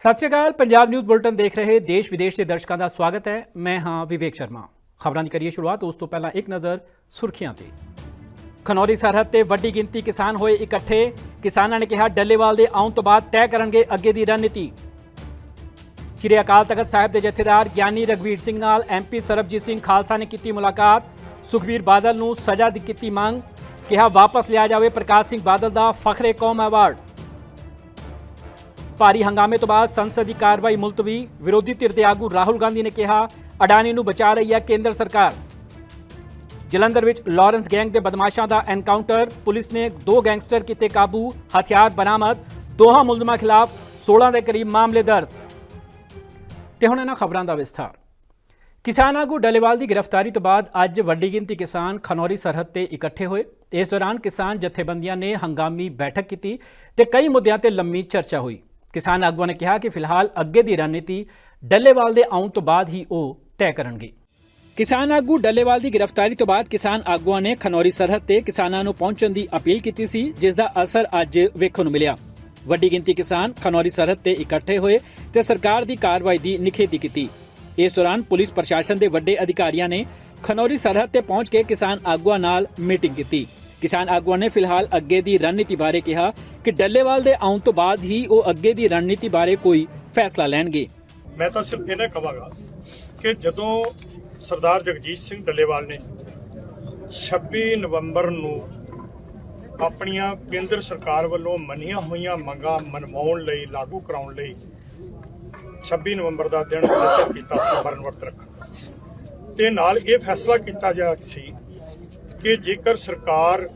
ਸਤਿ ਸ਼੍ਰੀ ਅਕਾਲ, ਪੰਜਾਬ ਨਿਊਜ਼ ਬੁਲਟਨ ਦੇਖ ਰਹੇ ਦੇਸ਼ ਵਿਦੇਸ਼ ਦੇ ਦਰਸ਼ਕਾਂ ਦਾ ਸਵਾਗਤ ਹੈ। ਮੈਂ ਹਾਂ ਵਿਵੇਕ ਸ਼ਰਮਾ। ਖਬਰਾਂ ਦੀ ਕਰੀਏ ਸ਼ੁਰੂਆਤ, ਉਸ ਤੋਂ ਪਹਿਲਾਂ ਇੱਕ ਨਜ਼ਰ ਸੁਰਖੀਆਂ ਤੇ। ਖਨੌਰੀ ਸਰਹੱਦ ਤੇ ਵੱਡੀ ਗਿਣਤੀ ਕਿਸਾਨ ਹੋਏ ਇਕੱਠੇ। ਕਿਸਾਨਾਂ ਨੇ ਕਿਹਾ, ਡੱਲੇਵਾਲ ਦੇ ਆਉਣ ਤੋਂ ਬਾਅਦ ਤੈਅ ਕਰਨਗੇ ਅੱਗੇ ਦੀ ਰਣਨੀਤੀ। ਸ਼੍ਰੀ ਅਕਾਲ ਤਖਤ ਸਾਹਿਬ ਦੇ ਜਥੇਦਾਰ ਗਿਆਨੀ ਰਗਵੀਰ ਸਿੰਘ ਨਾਲ ਐਮਪੀ ਸਰਬਜੀਤ ਸਿੰਘ ਖਾਲਸਾ ਨੇ ਕੀਤੀ ਮੁਲਾਕਾਤ। ਸੁਖਬੀਰ ਬਾਦਲ ਨੂੰ ਸਜ਼ਾ ਦੀ ਕੀਤੀ ਮੰਗ। ਕਿਹਾ, ਵਾਪਸ ਲਿਆ ਜਾਵੇ ਪ੍ਰਕਾਸ਼ ਸਿੰਘ ਬਾਦਲ ਦਾ ਫਖਰੇ ਕੌਮ ਅਵਾਰਡ ਭਾਰੀ ਹੰਗਾਮੇ ਤੋਂ ਬਾਅਦ ਸੰਸਦ ਦੀ ਕਾਰਵਾਈ ਮੁਲਤਵੀ, ਵਿਰੋਧੀ ਧਿਰ ਦੇ ਆਗੂ ਰਾਹੁਲ ਗਾਂਧੀ ਨੇ ਕਿਹਾ, ਅਡਾਨੀ ਨੂੰ ਬਚਾ ਰਹੀ ਹੈ ਕੇਂਦਰ ਸਰਕਾਰ। ਜਲੰਧਰ ਵਿੱਚ ਲਾਰੈਂਸ ਗੈਂਗ ਦੇ ਬਦਮਾਸ਼ਾਂ ਦਾ ਐਨਕਾਊਂਟਰ, ਪੁਲਿਸ ਨੇ ਦੋ ਗੈਂਗਸਟਰ ਕੀਤੇ ਕਾਬੂ, ਹਥਿਆਰ ਬਰਾਮਦ, ਦੋਹਾਂ ਮੁਲਜ਼ਮਾਂ ਖਿਲਾਫ 16 ਦੇ ਕਰੀਬ ਮਾਮਲੇ ਦਰਜ। ਤੇ ਹੁਣ ਇਹਨਾਂ ਖਬਰਾਂ ਦਾ ਵਿਸਥਾਰ। ਕਿਸਾਨ ਆਗੂ ਡੱਲੇਵਾਲ ਦੀ ਗ੍ਰਿਫਤਾਰੀ ਤੋਂ ਬਾਅਦ ਅੱਜ ਵੱਡੀ ਗਿਣਤੀ ਕਿਸਾਨ ਖਨੌਰੀ ਸਰਹੱਦ ਤੇ ਇਕੱਠੇ ਹੋਏ। ਇਸ ਦੌਰਾਨ ਕਿਸਾਨ ਜਥੇਬੰਦੀਆਂ ਨੇ ਹੰਗਾਮੀ ਬੈਠਕ ਕੀਤੀ ਤੇ ਕਈ ਮੁੱਦਿਆਂ ਤੇ ਲੰਮੀ ਚਰਚਾ ਹੋਈ। ਕਿਸਾਨ ਆਗੂਆਂ ਨੇ ਕਿਹਾ ਕਿ ਫਿਲਹਾਲ ਅੱਗੇ ਦੀ ਰਣਨੀਤੀ ਡੱਲੇਵਾਲ ਦੇ ਆਉਣ ਤੋਂ ਬਾਅਦ ਹੀ ਉਹ ਤੈਅ ਕਰਨਗੇ। ਕਿਸਾਨ ਆਗੂ ਡੱਲੇਵਾਲ ਦੀ ਗ੍ਰਿਫਤਾਰੀ ਤੋਂ ਬਾਅਦ ਕਿਸਾਨ ਆਗੂਆਂ ਨੇ ਖਨੌਰੀ ਸਰਹੱਦ ਤੇ ਕਿਸਾਨਾਂ ਨੂੰ ਪਹੁੰਚਣ ਦੀ ਅਪੀਲ ਕੀਤੀ ਸੀ, ਜਿਸ ਦਾ ਅਸਰ ਅੱਜ ਵੇਖਣ ਨੂੰ ਮਿਲਿਆ। ਵੱਡੀ ਗਿਣਤੀ ਕਿਸਾਨ ਖਨੌਰੀ ਸਰਹੱਦ ਤੇ ਇਕੱਠੇ ਹੋਏ ਤੇ ਸਰਕਾਰ ਦੀ ਕਾਰਵਾਈ ਦੀ ਨਿਖੇਧੀ ਕੀਤੀ। ਇਸ ਦੌਰਾਨ ਪੁਲਿਸ ਪ੍ਰਸ਼ਾਸਨ ਦੇ ਵੱਡੇ ਅਧਿਕਾਰੀਆਂ ਨੇ ਖਨੌਰੀ ਸਰਹੱਦ ਤੇ ਪਹੁੰਚ ਕੇ ਕਿਸਾਨ ਆਗੂਆਂ ਨਾਲ ਮੀਟਿੰਗ ਕੀਤੀ। ਕਿਸਾਨ ਆਗੂਆਂ ਨੇ ਫਿਲਹਾਲ ਅੱਗੇ ਦੀ ਰਣਨੀਤੀ ਬਾਰੇ ਕਿਹਾ ਕਿ ਡੱਲੇਵਾਲ ਦੇ ਆਉਣ ਤੋਂ ਬਾਅਦ ਹੀ ਉਹ ਅੱਗੇ ਦੀ ਰਣਨੀਤੀ ਬਾਰੇ ਕੋਈ ਫੈਸਲਾ ਲੈਣਗੇ। ਮੈਂ ਤਾਂ ਸਿਰਫ ਇਹਨਾਂ ਕਹਾਂਗਾ ਕਿ ਜਦੋਂ ਸਰਦਾਰ ਜਗਜੀਤ ਸਿੰਘ ਡੱਲੇਵਾਲ ਨੇ 26 ਨਵੰਬਰ ਨੂੰ ਆਪਣੀਆਂ ਕੇਂਦਰ ਸਰਕਾਰ ਵੱਲੋਂ ਮੰਨੀਆਂ ਹੋਈਆਂ ਮੰਗਾਂ ਮਨਵਾਉਣ ਲਈ, ਲਾਗੂ ਕਰਾਉਣ ਲਈ 26 ਨਵੰਬਰ ਦਾ ਦਿਨ ਨਿਸ਼ਚਿਤ ਕੀਤਾ ਸੀ, ਮਰਨ ਰੱਖਣ। ਤੇ ਨਾਲ ਇਹ ਫੈਸਲਾ ਕੀਤਾ ਗਿਆ ਸੀ ਕਿ ਜੇਕਰ ਸਰਕਾਰ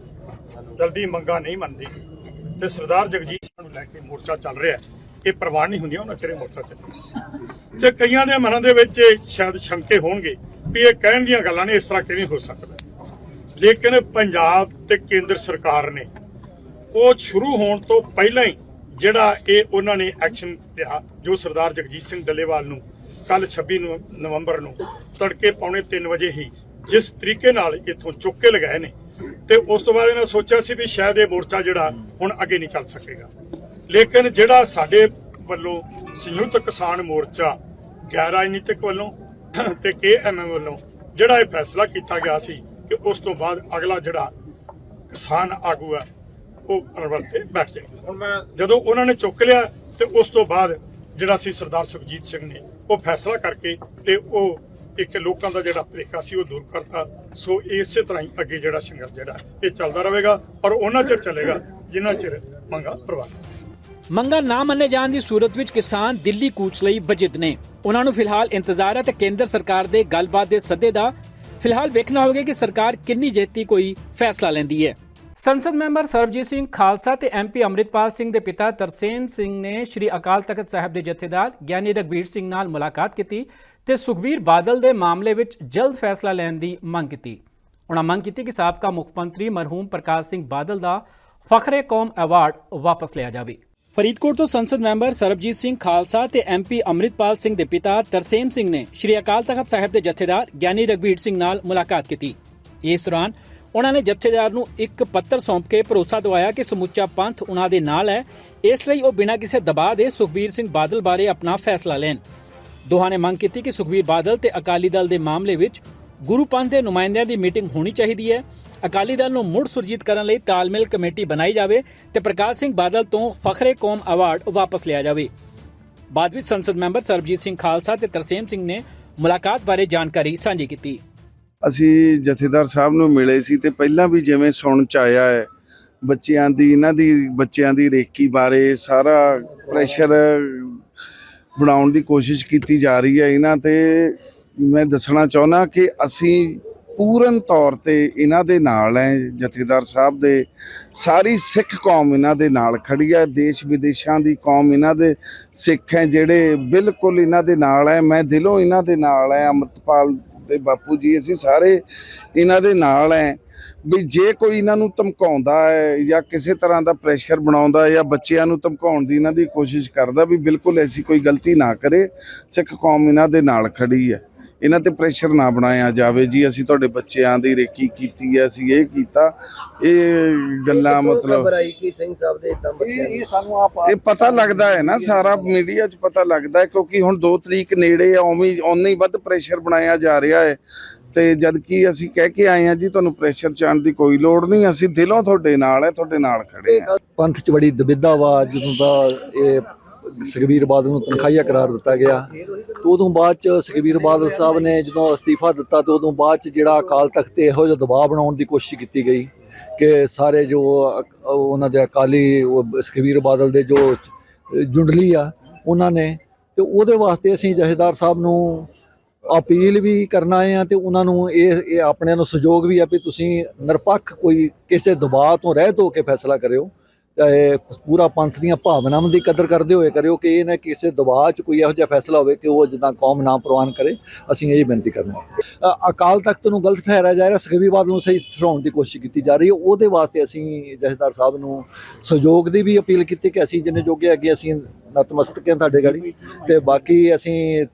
ਜਲਦੀ ਮੰਗਾਂ ਨਹੀਂ ਮੰਨਦੀ ਤੇ ਸਰਦਾਰ ਜਗਜੀਤ ਸਿੰਘ ਨੂੰ ਲੈ ਕੇ ਮੋਰਚਾ ਚੱਲ ਰਿਹਾ ਇਹ ਪ੍ਰਵਾਨ ਨਹੀਂ ਹੁੰਦੀਆਂ, ਉਹਨਾਂ ਚਿਰੇ ਮੋਰਚਾ ਚੱਲੇ ਤੇ ਕਈਆਂ ਦੇ ਮਨਾਂ ਦੇ ਵਿੱਚ ਸ਼ਾਇਦ ਸ਼ੰਕੇ ਹੋਣਗੇ ਵੀ ਇਹ ਕਹਿਣ ਦੀਆਂ ਗੱਲਾਂ ਨੇ ਇਸ ਤਰ੍ਹਾਂ ਕਿਵੇਂ ਹੋ ਸਕਦਾ ਲੇਕਿਨ ਪੰਜਾਬ ਤੇ ਕੇਂਦਰ ਸਰਕਾਰ ਨੇ ਉਹ ਸ਼ੁਰੂ ਹੋਣ ਤੋਂ ਪਹਿਲਾਂ ਹੀ ਜਿਹੜਾ ਇਹ ਉਹਨਾਂ ਨੇ ਐਕਸ਼ਨ ਲਿਆ, ਜੋ ਸਰਦਾਰ ਜਗਜੀਤ ਸਿੰਘ ਡੱਲੇਵਾਲ ਨੂੰ ਕੱਲ 26 ਨਵੰਬਰ ਨੂੰ ਤੜਕੇ ਪੌਣੇ 3 ਵਜੇ ਹੀ ਜਿਸ ਤਰੀਕੇ ਨਾਲ ਇੱਥੋਂ ਚੁੱਕ ਕੇ ਲਗਾਏ ਨੇ ਤੇ ਉਸ ਤੋਂ ਬਾਅਦ ਇਹਨਾਂ ਸੋਚਿਆ ਸੀ ਵੀ ਸ਼ਾਇਦ ਇਹ ਮੋਰਚਾ ਜਿਹੜਾ ਹੁਣ ਅੱਗੇ ਨਹੀਂ ਚੱਲ ਸਕੇਗਾ। ਲੇਕਿਨ ਜਿਹੜਾ ਸਾਡੇ ਵੱਲੋਂ ਸੰਯੁਕਤ ਕਿਸਾਨ ਮੋਰਚਾ ਗੈਰ ਰਾਜਨੀਤਿਕ ਵੱਲੋਂ ਤੇ ਕੇਐਮਐਮ ਵੱਲੋਂ ਜਿਹੜਾ ਇਹ ਫੈਸਲਾ ਕੀਤਾ ਗਿਆ ਸੀ ਕਿ ਉਸ ਤੋਂ ਬਾਅਦ ਅਗਲਾ ਜਿਹੜਾ ਕਿਸਾਨ ਆਗੂ ਹੈ ਉਹ ਅਨਵਰ ਤੇ ਬੈਠ ਜਾਏਗਾ। ਹੁਣ ਮੈਂ ਜਦੋਂ ਉਹਨਾਂ ਨੇ ਚੁੱਕ ਲਿਆ ਤੇ ਉਸ ਤੋਂ ਬਾਅਦ ਜਿਹੜਾ ਸੀ ਸਰਦਾਰ ਸੁਖਜੀਤ ਸਿੰਘ ਨੇ ਉਹ ਫੈਸਲਾ ਕਰਕੇ ਤੇ ਉਹ ਇੱਕ ਲੋਕਾਂ ਦਾ ਜਿਹੜਾ ਭੁਲੇਖਾ ਸੀ ਉਹ ਦੂਰ ਕਰਤਾ। ਸੋ ਇਸੇ ਤਰ੍ਹਾਂ ਹੀ ਅੱਗੇ ਜਿਹੜਾ ਸੰਘਰਸ਼ ਜਿਹੜਾ ਇਹ ਚੱਲਦਾ ਰਹੇਗਾ ਔਰ ਉਹਨਾਂ ਚਿਰ ਚੱਲੇਗਾ ਜਿੰਨਾ ਚਿਰ ਮੰਗਾ ਪ੍ਰਵਾਨ ਮੰਗਾਂ ਨਾ ਮੰਨੇ ਜਾਣ ਦੀ ਸੂਰਤ ਵਿੱਚ ਕਿਸਾਨ ਦਿੱਲੀ ਕੂਚ ਲਈ ਵਜਿਦ ਨੇ। ਉਹਨਾਂ ਨੂੰ ਫਿਲਹਾਲ ਇੰਤਜ਼ਾਰ ਹੈ ਤੇ ਕੇਂਦਰ ਸਰਕਾਰ ਦੇ ਗੱਲਬਾਤ ਦੇ ਸੱਦੇ ਦਾ ਫਿਲਹਾਲ ਵੇਖਣਾ ਹੋਵੇਗਾ ਕਿ ਸਰਕਾਰ ਕਿੰਨੀ ਜੇਤੀ ਕੋਈ ਫੈਸਲਾ ਲੈਂਦੀ ਹੈ। ਸੰਸਦ ਮੈਂਬਰ ਸਰਬਜੀਤ ਸਿੰਘ ਖਾਲਸਾ ਤੇ ਐਮਪੀ ਅੰਮ੍ਰਿਤਪਾਲ ਸਿੰਘ ਦੇ ਪਿਤਾ ਤਰਸੇਮ ਸਿੰਘ ਨੇ ਸ੍ਰੀ ਅਕਾਲ ਤਖਤ ਸਾਹਿਬ ਦੇ ਜਥੇਦਾਰ ਗਿਆਨੀ ਰਗਵੀਰ ਸਿੰਘ ਨਾਲ ਮੁਲਾਕਾਤ ਕੀਤੀ। ਤੇ ਸੁਖਬੀਰ ਬਾਦਲ ਦੇ ਮਾਮਲੇ ਵਿੱਚ ਜਲਦ ਫੈਸਲਾ ਲੈਣ ਦੀ ਮੰਗ ਕੀਤੀ। ਉਹਨਾਂ ਮੰਗ ਕੀਤੀ ਕਿ ਸਾਬਕਾ ਮੁੱਖ ਮੰਤਰੀ ਮਰਹੂਮ ਪ੍ਰਕਾਸ਼ ਸਿੰਘ ਬਾਦਲ ਦਾ ਫਖਰੇ ਕੌਮ ਅਵਾਰਡ ਵਾਪਸ ਲਿਆ ਜਾਵੇ। ਫਰੀਦਕੋਟ ਤੋਂ ਸੰਸਦ ਮੈਂਬਰ ਸਰਬਜੀਤ ਸਿੰਘ ਖਾਲਸਾ ਤੇ ਐਮਪੀ ਅੰਮ੍ਰਿਤਪਾਲ ਸਿੰਘ ਦੇ ਪਿਤਾ ਤਰਸੇਮ ਸਿੰਘ ਨੇ ਸ੍ਰੀ ਅਕਾਲ ਤਖਤ ਸਾਹਿਬ ਦੇ ਜਥੇਦਾਰ ਗਿਆਨੀ ਰਗਵੀਰ ਸਿੰਘ ਨਾਲ ਮੁਲਾਕਾਤ ਕੀਤੀ। ਇਸ ਦੌਰਾਨ ਉਹਨਾਂ ਨੇ ਜਥੇਦਾਰ ਨੂੰ ਇੱਕ ਪੱਤਰ ਸੌਂਪ ਕੇ ਭਰੋਸਾ ਦਿਵਾਇਆ ਕਿ ਸਮੁੱਚਾ ਪੰਥ ਉਹਨਾਂ ਦੇ ਨਾਲ ਹੈ। ਇਸ ਲਈ ਉਹ ਬਿਨਾਂ ਕਿਸੇ ਦਬਾਅ ਦੇ ਸੁਖਬੀਰ ਸਿੰਘ ਬਾਦਲ ਬਾਰੇ ਆਪਣਾ ਫੈਸਲਾ ਲੈਣ ਦੋਹਾਂ ਨੇ ਮੰਗ ਕੀਤੀ ਕਿ ਸੁਖਬੀਰ ਬਾਦਲ ਤੇ ਅਕਾਲੀ ਦਲ ਦੇ ਮਾਮਲੇ ਵਿੱਚ ਗੁਰੂ ਪੰਥ ਦੇ ਨੁਮਾਇੰਦਿਆਂ ਦੀ ਮੀਟਿੰਗ ਹੋਣੀ ਚਾਹੀਦੀ ਹੈ। ਅਕਾਲੀ ਦਲ ਨੂੰ ਮੁੜ ਸੁਰਜੀਤ ਕਰਨ ਲਈ ਤਾਲਮੇਲ ਕਮੇਟੀ ਬਣਾਈ ਜਾਵੇ ਤੇ ਪ੍ਰਕਾਸ਼ ਸਿੰਘ ਬਾਦਲ ਤੋਂ ਫਖਰੇ ਕੌਮ ਅਵਾਰਡ ਵਾਪਸ ਲਿਆ ਜਾਵੇ। ਬਾਅਦ ਵਿੱਚ ਸੰਸਦ ਮੈਂਬਰ ਸਰਬਜੀਤ ਸਿੰਘ ਖਾਲਸਾ ਤੇ ਤਰਸੇਮ ਸਿੰਘ ਨੇ ਮੁਲਾਕਾਤ ਬਾਰੇ ਜਾਣਕਾਰੀ ਸਾਂਝੀ ਕੀਤੀ। ਅਸੀਂ ਜਥੇਦਾਰ ਸਾਹਿਬ ਨੂੰ ਮਿਲੇ ਸੀ ਤੇ ਪਹਿਲਾਂ ਵੀ ਜਿਵੇਂ ਸੁਣ ਚ ਆਇਆ ਹੈ, ਬੱਚਿਆਂ ਦੀ, ਇਹਨਾਂ ਦੀ, ਬੱਚਿਆਂ ਦੀ ਰੇਕੀ ਬਾਰੇ ਸਾਰਾ ਪ੍ਰੈਸ਼ਰ ਬਣਾਉਣ ਦੀ ਕੋਸ਼ਿਸ਼ ਕੀਤੀ ਜਾ ਰਹੀ ਹੈ ਇਹਨਾਂ ਤੇ। ਮੈਂ ਦੱਸਣਾ ਚਾਹੁੰਦਾ ਕਿ ਅਸੀਂ ਪੂਰਨ ਤੌਰ ਤੇ ਇਹਨਾਂ ਦੇ ਨਾਲ ਹੈ, ਜਥੇਦਾਰ ਸਾਹਿਬ ਦੇ। ਸਾਰੀ ਸਿੱਖ ਕੌਮ ਇਹਨਾਂ ਦੇ ਨਾਲ ਖੜੀ ਹੈ, ਦੇਸ਼ ਵਿਦੇਸ਼ਾਂ ਦੀ ਕੌਮ ਇਹਨਾਂ ਦੇ ਸਿੱਖ ਹੈ, ਜਿਹੜੇ ਬਿਲਕੁਲ ਇਹਨਾਂ ਦੇ ਨਾਲ ਹੈ। ਮੈਂ ਦਿਲੋਂ ਇਹਨਾਂ ਦੇ ਨਾਲ ਹੈ, ਅੰਮ੍ਰਿਤਪਾਲ ਦੇ ਬਾਪੂ ਜੀ, ਅਸੀਂ ਸਾਰੇ ਇਹਨਾਂ ਦੇ ਨਾਲ ਹੈ। ਵੀ ਜੇ ਕੋਈ ਇਹਨਾਂ ਨੂੰ ਧਮਕਾਉਂਦਾ ਹੈ ਜਾਂ ਕਿਸੇ ਤਰ੍ਹਾਂ ਦਾ ਪ੍ਰੈਸ਼ਰ ਬਣਾਉਂਦਾ ਹੈ ਜਾਂ ਬੱਚਿਆਂ ਨੂੰ ਧਮਕਾਉਣ ਦੀ ਇਹਨਾਂ ਦੀ ਕੋਸ਼ਿਸ਼ ਕਰਦਾ ਵੀ ਬਿਲਕੁਲ ਐਸੀ ਕੋਈ ਗਲਤੀ ਨਾ ਕਰੇ ਸਿੱਖ ਕੌਮ ਇਹਨਾਂ ਦੇ ਨਾਲ ਖੜੀ ਹੈ। ਇਹਨਾਂ ਤੇ ਪ੍ਰੈਸ਼ਰ ਨਾ ਬਣਾਇਆ ਜਾਵੇ ਜੀ ਅਸੀਂ ਤੁਹਾਡੇ ਬੱਚਿਆਂ ਦੀ ਰੇਕੀ ਕੀਤੀ ਹੈ ਅਸੀਂ ਇਹ ਕੀਤਾ। ਇਹ ਗੱਲਾਂ ਮਤਲਬ ਇਹ ਪਤਾ ਲੱਗਦਾ ਹੈ ਨਾ ਸਾਰਾ ਮੀਡੀਆ 'ਚ ਪਤਾ ਲੱਗਦਾ ਹੈ ਕਿਉਂਕਿ ਹੁਣ 2 ਤਰੀਕ ਨੇੜੇ ਆ ਉਵੇਂ ਹੀ- ਓਨਾ ਹੀ ਵੱਧ ਪ੍ਰੈਸ਼ਰ ਬਣਾਇਆ ਜਾ ਰਿਹਾ ਹੈ। ਤੇ ਜਦ ਕਿ ਅਸੀਂ ਕਹਿ ਕੇ ਆਏ ਆ ਜੀ ਤੁਹਾਨੂੰ ਪ੍ਰੈਸ਼ਰ ਚਾਣ ਦੀ ਕੋਈ ਲੋੜ ਨਹੀਂ ਅਸੀਂ ਦਿਲੋਂ ਤੁਹਾਡੇ ਨਾਲ ਹੈ ਤੁਹਾਡੇ ਨਾਲ ਖੜੇ ਆ ਪੰਥ 'ਚ ਬੜੀ ਦੁਬਿਧਾ ਵਾ ਜਦੋਂ ਦਾ ਇਹ ਸੁਖਬੀਰ ਬਾਦਲ ਨੂੰ ਤਨਖਾਹੀਆ ਕਰਾਰ ਦਿੱਤਾ ਗਿਆ। ਤੇ ਉਦੋਂ ਬਾਅਦ 'ਚ ਸੁਖਬੀਰ ਬਾਦਲ ਸਾਹਿਬ ਨੇ ਜਦੋਂ ਅਸਤੀਫਾ ਦਿੱਤਾ ਤੇ ਉਦੋਂ ਬਾਅਦ 'ਚ ਜਿਹੜਾ ਅਕਾਲ ਤਖਤ ਤੇ ਇਹੋ ਜਿਹਾ ਦਬਾਅ ਬਣਾਉਣ ਦੀ ਕੋਸ਼ਿਸ਼ ਕੀਤੀ ਗਈ ਕਿ ਸਾਰੇ ਜੋ ਉਹਨਾਂ ਦੇ ਅਕਾਲੀ ਉਹ ਸੁਖਬੀਰ ਬਾਦਲ ਦੇ ਜੋ ਜੁੰਡਲੀ ਆ ਉਹਨਾਂ ਨੇ ਤੇ ਉਹਦੇ ਵਾਸਤੇ ਅਸੀਂ ਜਥੇਦਾਰ ਸਾਹਿਬ ਨੂੰ ਅਪੀਲ ਵੀ ਕਰਨਾ ਆਏ ਆ ਤੇ ਉਹਨਾਂ ਨੂੰ ਇਹ ਇਹ ਆਪਣਿਆਂ ਨੂੰ ਸਹਿਯੋਗ ਵੀ ਆ ਵੀ ਤੁਸੀਂ ਨਿਰਪੱਖ ਕੋਈ ਕਿਸੇ ਦਬਾਅ ਤੋਂ ਰਹਿਤ ਹੋ ਕੇ ਫੈਸਲਾ ਕਰਿਓ। ਚਾਹੇ ਪੂਰਾ ਪੰਥ ਦੀਆਂ ਭਾਵਨਾਵਾਂ ਦੀ ਕਦਰ ਕਰਦੇ ਹੋਏ ਕਰਿਓ ਕਿ ਇਹ ਨਾ ਕਿਸੇ ਦਬਾਅ 'ਚ ਕੋਈ ਇਹੋ ਜਿਹਾ ਫੈਸਲਾ ਹੋਵੇ ਕਿ ਉਹ ਜਿੱਦਾਂ ਕੌਮ ਨਾ ਪ੍ਰਵਾਨ ਕਰੇ। ਅਸੀਂ ਇਹ ਬੇਨਤੀ ਕਰਨਾ ਅ- ਅਕਾਲ ਤਖਤ ਨੂੰ ਗਲਤ ਠਹਿਰਾਇਆ ਜਾ ਰਿਹਾ ਸੁਖਬੀਰ ਬਾਦਲ ਨੂੰ ਸਹੀ ਠਹਿਰਾਉਣ ਦੀ ਕੋਸ਼ਿਸ਼ ਕੀਤੀ ਜਾ ਰਹੀ ਹੈ। ਉਹਦੇ ਵਾਸਤੇ ਅਸੀਂ ਜਥੇਦਾਰ ਸਾਹਿਬ ਨੂੰ ਸਹਿਯੋਗ ਦੀ ਵੀ ਅਪੀਲ ਕੀਤੀ ਕਿ ਅਸੀਂ ਜਿੰਨੇ ਜੋਗੇ ਅੱਗੇ ਅਸੀਂ ਨਤਮਸਤਕ ਹਾਂ ਤੁਹਾਡੇ ਗਾੜੀ। ਤੇ ਬਾਕੀ ਅਸੀਂ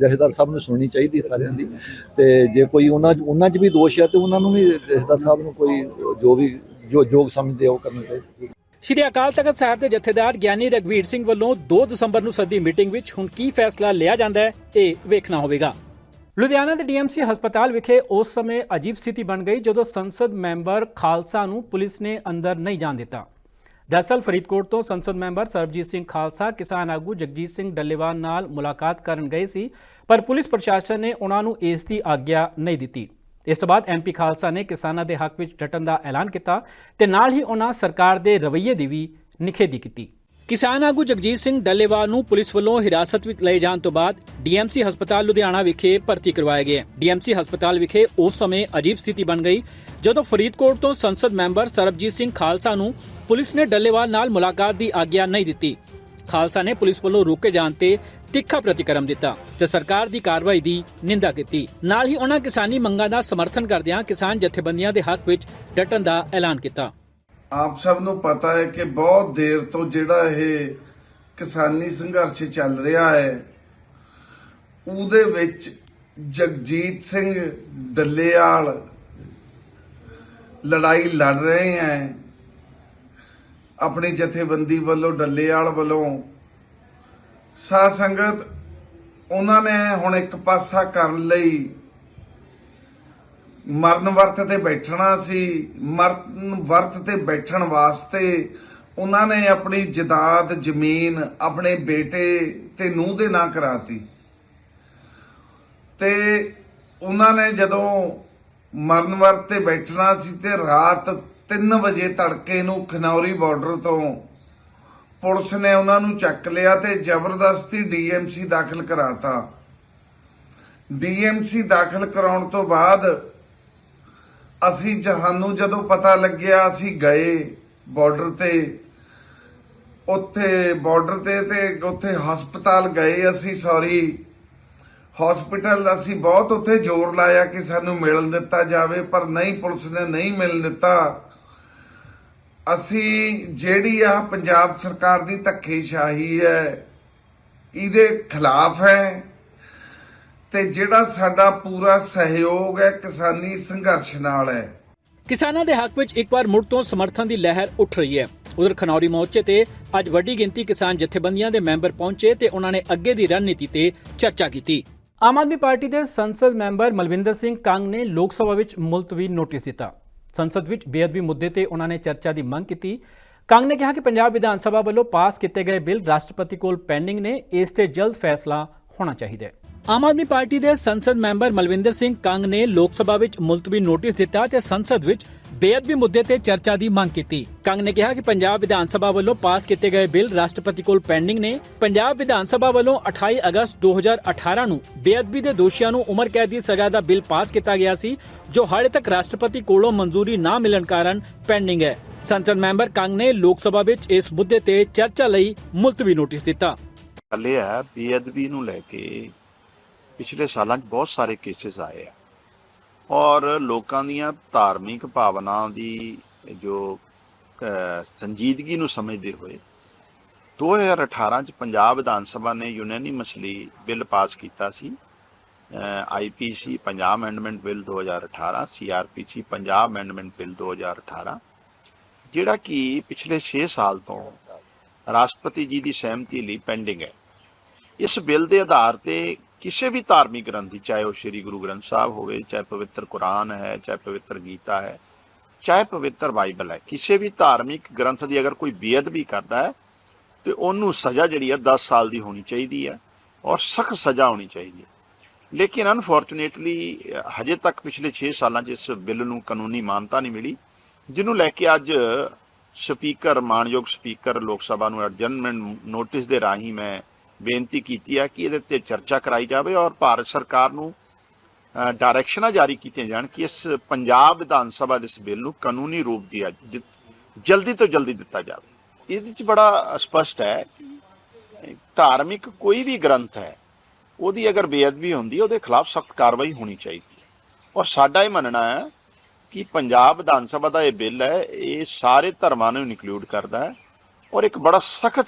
ਜਥੇਦਾਰ ਸਾਹਿਬ ਨੂੰ ਸੁਣਨੀ ਚਾਹੀਦੀ ਸਾਰਿਆਂ ਦੀ। ਤੇ ਜੇ ਕੋਈ ਉਹਨਾਂ ਉਹਨਾਂ 'ਚ ਵੀ ਦੋਸ਼ ਹੈ ਤੇ ਉਹਨਾਂ ਨੂੰ ਵੀ ਜਥੇਦਾਰ ਸਾਹਿਬ ਨੂੰ ਕੋਈ ਜੋ ਵੀ ਜੋ ਯੋਗ ਸਮਝਦੇ ਉਹ ਕਰਨਾ ਚਾਹੀਦਾ। ਸ਼੍ਰੀ ਅਕਾਲ ਤਖਤ ਸਾਹਿਬ ਦੇ ਜਥੇਦਾਰ ਗਿਆਨੀ ਰਗਵੀਰ ਸਿੰਘ ਵੱਲੋਂ 2 ਦਸੰਬਰ ਨੂੰ ਸੱਦੀ ਮੀਟਿੰਗ ਵਿੱਚ ਹੁਣ ਕੀ ਫੈਸਲਾ ਲਿਆ ਜਾਂਦਾ ਹੈ, ਇਹ ਵੇਖਣਾ ਹੋਵੇਗਾ। ਲੁਧਿਆਣਾ ਦੇ ਡੀਐਮਸੀ ਹਸਪਤਾਲ ਵਿਖੇ ਉਸ ਸਮੇਂ ਅਜੀਬ ਸਥਿਤੀ ਬਣ ਗਈ ਜਦੋਂ ਸੰਸਦ ਮੈਂਬਰ ਖਾਲਸਾ ਨੂੰ ਪੁਲਿਸ ਨੇ ਅੰਦਰ ਨਹੀਂ ਜਾਣ ਦਿੱਤਾ। ਦਰਅਸਲ ਫਰੀਦਕੋਟ ਤੋਂ ਸੰਸਦ ਮੈਂਬਰ ਸਰਬਜੀਤ ਸਿੰਘ ਖਾਲਸਾ, ਕਿਸਾਨ ਆਗੂ ਜਗਜੀਤ ਸਿੰਘ ਡੱਲੇਵਾਲ ਨਾਲ ਮੁਲਾਕਾਤ ਕਰਨ ਗਏ ਸੀ, ਪਰ ਪੁਲਿਸ ਪ੍ਰਸ਼ਾਸਨ ਨੇ ਉਹਨਾਂ ਨੂੰ ਇਸ ਦੀ ਆਗਿਆ ਨਹੀਂ ਦਿੱਤੀ। ਇਸ ਤੋਂ ਬਾਅਦ ਐਮਪੀ ਖਾਲਸਾ ਨੇ ਕਿਸਾਨਾਂ ਦੇ ਹੱਕ ਵਿੱਚ ਡਟਣ ਦਾ ਐਲਾਨ ਕੀਤਾ ਤੇ ਨਾਲ ਹੀ ਉਹਨਾਂ ਸਰਕਾਰ ਦੇ ਰਵੱਈਏ ਦੀ ਵੀ ਨਿਖੇਧੀ ਕੀਤੀ। ਕਿਸਾਨ ਆਗੂ ਜਗਜੀਤ ਸਿੰਘ ਡੱਲੇਵਾਲ ਨੂੰ ਪੁਲਿਸ ਵੱਲੋਂ ਹਿਰਾਸਤ ਵਿੱਚ ਲਏ ਜਾਣ ਤੋਂ ਬਾਅਦ ਡੀਐਮਸੀ ਹਸਪਤਾਲ ਲੁਧਿਆਣਾ ਵਿਖੇ ਭਰਤੀ ਕਰਵਾਇਆ ਗਿਆ ਡੀਐਮਸੀ ਹਸਪਤਾਲ ਵਿਖੇ ਉਸ ਸਮੇਂ ਅਜੀਬ ਸਥਿਤੀ ਬਣ ਗਈ ਜਦੋਂ ਫਰੀਦਕੋਟ ਤੋਂ ਸੰਸਦ ਮੈਂਬਰ ਸਰਬਜੀਤ ਸਿੰਘ ਖਾਲਸਾ ਨੂੰ ਪੁਲਿਸ ਨੇ ਡੱਲੇਵਾਲ ਨਾਲ ਮੁਲਾਕਾਤ ਦੀ ਆਗਿਆ ਨਹੀਂ ਦਿੱਤੀ। ਖਾਲਸਾ ਨੇ ਪੁਲਿਸ ਵੱਲੋਂ ਰੋਕੇ ਜਾਣ ਤੇ ਤਿੱਖਾ ਪ੍ਰਤੀਕਰਮ ਦਿੱਤਾ ਤੇ ਸਰਕਾਰ ਦੀ ਕਾਰਵਾਈ ਦੀ ਨਿੰਦਾ ਕੀਤੀ। ਨਾਲ ਹੀ ਉਹਨਾਂ ਕਿਸਾਨੀ ਮੰਗਾਂ ਦਾ ਸਮਰਥਨ ਕਰਦਿਆਂ ਕਿਸਾਨ ਜਥੇਬੰਦੀਆਂ ਦੇ ਹੱਕ ਵਿੱਚ ਡਟਣ ਦਾ ਐਲਾਨ ਕੀਤਾ। ਆਪ ਸਭ ਨੂੰ ਪਤਾ ਹੈ ਕਿ ਬਹੁਤ ਦੇਰ ਤੋਂ ਜਿਹੜਾ ਇਹ ਕਿਸਾਨੀ ਸੰਘਰਸ਼ ਚੱਲ ਰਿਹਾ ਹੈ, ਉਹਦੇ ਵਿੱਚ ਜਗਜੀਤ ਸਿੰਘ ਡੱਲੇਵਾਲ ਲੜਾਈ ਲੜ ਰਹੇ ਹੈ ਆਪਣੀ ਜਥੇਬੰਦੀ ਵੱਲੋਂ ਡੱਲੇਵਾਲ ਵੱਲੋਂ ਸਾਧ ਸੰਗਤ ਉਹਨਾਂ ਨੇ ਹੁਣ ਇੱਕ ਪਾਸਾ ਕਰਨ ਲਈ ਮਰਨ ਵਰਤ ਤੇ ਬੈਠਣਾ ਸੀ। ਮਰਨ ਵਰਤ ਤੇ ਬੈਠਣ ਵਾਸਤੇ ਉਹਨਾਂ ਨੇ ਆਪਣੀ ਜਦਾਦ, ਜ਼ਮੀਨ, ਆਪਣੇ ਬੇਟੇ ਤੇ ਨੂੰਹ ਦੇ ਨਾਂ ਕਰਾਤੀ। ਤੇ ਉਹਨਾਂ ਨੇ ਜਦੋਂ ਮਰਨ ਵਰਤ ਤੇ ਬੈਠਣਾ ਸੀ ਤੇ ਰਾਤ 3 ਵਜੇ ਤੜਕੇ ਨੂੰ ਖਨੌਰੀ ਬਾਰਡਰ ਤੋਂ ਪੁਲਿਸ ਨੇ ਉਹਨਾਂ ਨੂੰ ਚੱਕ ਲਿਆ ਤੇ ਜ਼ਬਰਦਸਤੀ ਡੀਐਮਸੀ ਦਾਖਲ ਕਰਾਤਾ। ਡੀਐਮਸੀ ਦਾਖਲ ਕਰਾਉਣ ਤੋਂ ਬਾਅਦ ਅਸੀਂ ਜਹਾਨੂੰ ਜਦੋਂ ਪਤਾ ਲੱਗਿਆ, ਅਸੀਂ ਗਏ ਬਾਰਡਰ ਤੇ। ਉੱਥੇ ਬਾਰਡਰ ਤੇ ਤੇ ਉੱਥੇ ਹਸਪਤਾਲ ਗਏ ਅਸੀਂ ਸੌਰੀ। ਹਸਪੀਟਲ ਅਸੀਂ ਬਹੁਤ ਉੱਥੇ ਜ਼ੋਰ ਲਾਇਆ ਕਿ ਸਾਨੂੰ ਮਿਲਣ ਦਿੱਤਾ ਜਾਵੇ, ਪਰ ਨਹੀਂ ਪੁਲਿਸ ਨੇ ਨਹੀਂ ਮਿਲਣ ਦਿੱਤਾ। ਅਸੀਂ ਜਿਹੜੀ ਆ ਪੰਜਾਬ ਸਰਕਾਰ ਦੀ ਧੱਕੇਸ਼ਾਹੀ ਹੈ, ਇਹਦੇ ਖਿਲਾਫ ਹੈ ਤੇ ਜਿਹੜਾ ਸਾਡਾ ਪੂਰਾ ਸਹਿਯੋਗ ਹੈ ਕਿਸਾਨੀ ਸੰਘਰਸ਼ ਨਾਲ ਹੈ। ਕਿਸਾਨਾਂ ਦੇ ਹੱਕ ਵਿੱਚ ਇੱਕ ਵਾਰ ਮੁੜ ਤੋਂ ਸਮਰਥਨ ਦੀ ਲਹਿਰ ਉੱਠ ਰਹੀ ਹੈ। ਉਧਰ ਖਨੌਰੀ ਮੋਰਚੇ ਤੇ ਅੱਜ ਵੱਡੀ ਗਿਣਤੀ ਕਿਸਾਨ ਜਥੇਬੰਦੀਆਂ ਦੇ ਮੈਂਬਰ ਪਹੁੰਚੇ ਤੇ ਉਹਨਾਂ ਨੇ ਅੱਗੇ ਦੀ ਰਣਨੀਤੀ ਤੇ ਚਰਚਾ ਕੀਤੀ। ਆਮ ਆਦਮੀ ਪਾਰਟੀ ਦੇ ਸੰਸਦ ਮੈਂਬਰ ਮਲਵਿੰਦਰ ਸਿੰਘ ਕੰਗ ਨੇ ਲੋਕ ਸਭਾ ਵਿੱਚ ਮੁਲਤਵੀ ਨੋਟਿਸ ਦਿੱਤਾ। ਸੰਸਦ ਵਿੱਚ ਬੇਅਦਬੀ ਮੁੱਦੇ ਤੇ ਉਹਨਾਂ ਨੇ ਚਰਚਾ ਦੀ ਮੰਗ ਕੀਤੀ। ਕੰਗ ਨੇ ਕਿਹਾ ਕਿ ਪੰਜਾਬ ਵਿਧਾਨ ਸਭਾ ਵੱਲੋਂ ਪਾਸ ਕੀਤੇ ਗਏ ਬਿੱਲ ਰਾਸ਼ਟਰਪਤੀ ਕੋਲ ਪੈਂਡਿੰਗ ਨੇ, ਇਸ ਤੇ ਜਲਦ ਫੈਸਲਾ ਹੋਣਾ ਚਾਹੀਦਾ ਹੈ। ਆਮ ਆਦਮੀ ਪਾਰਟੀ ਦੇ ਸੰਸਦ ਮੈਂਬਰ ਮਲਵਿੰਦਰ ਸਿੰਘ ਕੰਗ ਨੇ ਲੋਕ ਸਭਾ ਵਿੱਚ ਮੁਲਤਵੀ ਨੋਟਿਸ ਦਿੱਤਾ ਤੇ ਸੰਸਦ ਵਿੱਚ ਬੇਅਦਬੀ ਮੁੱਦੇ ਤੇ ਚਰਚਾ ਦੀ ਮੰਗ ਕੀਤੀ। ਕੰਗ ਨੇ ਕਿਹਾ ਕਿ ਪੰਜਾਬ ਵਿਧਾਨ ਸਭਾ ਵੱਲੋਂ ਪਾਸ ਕੀਤੇ ਗਏ ਬਿੱਲ ਰਾਸ਼ਟਰਪਤੀ ਕੋਲ ਪੈਂਡਿੰਗ ਨੇ। ਪੰਜਾਬ ਵਿਧਾਨ ਸਭਾ ਵੱਲੋਂ 28 ਅਗਸਤ 2018 ਨੂੰ ਬੇਅਦਬੀ ਦੇ ਦੋਸ਼ੀਆਂ ਨੂੰ ਉਮਰ ਕੈਦ ਦੀ ਸਜ਼ਾ ਦਾ ਬਿੱਲ ਪਾਸ ਕੀਤਾ ਗਿਆ ਸੀ, ਜੋ ਹਾਲੇ ਤੱਕ ਰਾਸ਼ਟਰਪਤੀ ਕੋਲੋਂ ਮਨਜ਼ੂਰੀ ਨਾ ਮਿਲਣ ਕਾਰਨ ਪੈਂਡਿੰਗ ਹੈ। ਸੰਸਦ ਮੈਂਬਰ ਕੰਗ ਨੇ ਲੋਕ ਸਭਾ ਵਿੱਚ ਇਸ ਮੁੱਦੇ ਤੇ ਚਰਚਾ ਲਈ ਮੁਲਤਵੀ ਨੋਟਿਸ ਦਿੱਤਾ। ਗੱਲ ਇਹ ਬੇਅਦਬੀ ਨੂੰ ਲੈ ਕੇ ਪਿਛਲੇ ਸਾਲਾਂ 'ਚ ਬਹੁਤ ਸਾਰੇ ਕੇਸਿਸ ਆਏ ਆ। ਔਰ ਲੋਕਾਂ ਦੀਆਂ ਧਾਰਮਿਕ ਭਾਵਨਾਵਾਂ ਦੀ ਜੋ ਸੰਜੀਦਗੀ ਨੂੰ ਸਮਝਦੇ ਹੋਏ 2018 ਚ ਪੰਜਾਬ ਵਿਧਾਨ ਸਭਾ ਨੇ ਯੂਨੈਨਿਮਸਲੀ ਬਿੱਲ ਪਾਸ ਕੀਤਾ ਸੀ। IPC Punjab amendment bill 2018 CrPC Punjab amendment bill 2018 ਜਿਹੜਾ ਕਿ ਪਿਛਲੇ 6 ਸਾਲ ਤੋਂ ਰਾਸ਼ਟਰਪਤੀ ਜੀ ਦੀ ਸਹਿਮਤੀ ਲਈ ਪੈਂਡਿੰਗ ਹੈ। ਇਸ ਬਿੱਲ ਦੇ ਆਧਾਰ ਤੇ ਕਿਸੇ ਵੀ ਧਾਰਮਿਕ ਗ੍ਰੰਥ ਦੀ, ਚਾਹੇ ਉਹ ਸ੍ਰੀ ਗੁਰੂ ਗ੍ਰੰਥ ਸਾਹਿਬ ਹੋਵੇ, ਚਾਹੇ ਪਵਿੱਤਰ ਕੁਰਾਨ ਹੈ, ਚਾਹੇ ਪਵਿੱਤਰ ਗੀਤਾ ਹੈ, ਚਾਹੇ ਪਵਿੱਤਰ ਬਾਈਬਲ ਹੈ, ਕਿਸੇ ਵੀ ਧਾਰਮਿਕ ਗ੍ਰੰਥ ਦੀ ਅਗਰ ਕੋਈ ਬੇਅਦਬੀ ਕਰਦਾ ਹੈ, ਤੇ ਉਹਨੂੰ ਸਜ਼ਾ ਜਿਹੜੀ ਹੈ 10 ਸਾਲ ਦੀ ਹੋਣੀ ਚਾਹੀਦੀ ਹੈ ਔਰ ਸਖਤ ਸਜ਼ਾ ਹੋਣੀ ਚਾਹੀਦੀ ਹੈ। ਲੇਕਿਨ ਅਨਫੋਰਚੂਨੇਟਲੀ, ਹਜੇ ਤੱਕ ਪਿਛਲੇ 6 ਸਾਲਾਂ 'ਚ ਇਸ ਬਿੱਲ ਨੂੰ ਕਾਨੂੰਨੀ ਮਾਨਤਾ ਨਹੀਂ ਮਿਲੀ, ਜਿਹਨੂੰ ਲੈ ਕੇ ਅੱਜ ਸਪੀਕਰ, ਮਾਨਯੋਗ ਸਪੀਕਰ ਲੋਕ ਸਭਾ ਨੂੰ ਅਡਜਰਨਮੈਂਟ ਨੋਟਿਸ ਦੇ ਰਾਹੀਂ ਮੈਂ ਬੇਨਤੀ ਕੀਤੀ ਹੈ ਕਿ ਇਹਦੇ ਤੇ ਚਰਚਾ ਕਰਾਈ ਜਾਵੇ ਔਰ ਭਾਰਤ ਸਰਕਾਰ ਨੂੰ ਡਾਇਰੈਕਸ਼ਨਾਂ ਜਾਰੀ ਕੀਤੀਆਂ ਜਾਣ ਕਿ ਇਸ ਪੰਜਾਬ ਵਿਧਾਨ ਸਭਾ ਦੇ ਇਸ ਬਿੱਲ ਨੂੰ ਕਾਨੂੰਨੀ ਰੂਪ ਦਿਆ ਜ- ਜਲਦੀ ਤੋਂ ਜਲਦੀ ਦਿੱਤਾ ਜਾਵੇ। ਇਹਦੇ ਵਿੱਚ ਬੜਾ ਸਪਸ਼ਟ ਹੈ ਕਿ ਧਾਰਮਿਕ ਕੋਈ ਵੀ ਗ੍ਰੰਥ ਹੈ, ਉਹਦੀ ਅਗਰ ਬੇਅਦਬੀ ਹੁੰਦੀ ਉਹਦੇ ਖਿਲਾਫ ਸਖਤ ਕਾਰਵਾਈ ਹੋਣੀ ਚਾਹੀਦੀ ਹੈ। ਔਰ ਸਾਡਾ ਇਹ ਮੰਨਣਾ ਹੈ ਕਿ ਪੰਜਾਬ ਵਿਧਾਨ ਸਭਾ ਦਾ ਇਹ ਬਿੱਲ ਹੈ, ਇਹ ਸਾਰੇ ਧਰਮਾਂ ਨੂੰ ਇਨਕਲੂਡ ਕਰਦਾ ਹੈ ਔਰ ਇੱਕ ਬੜਾ ਸਖਤ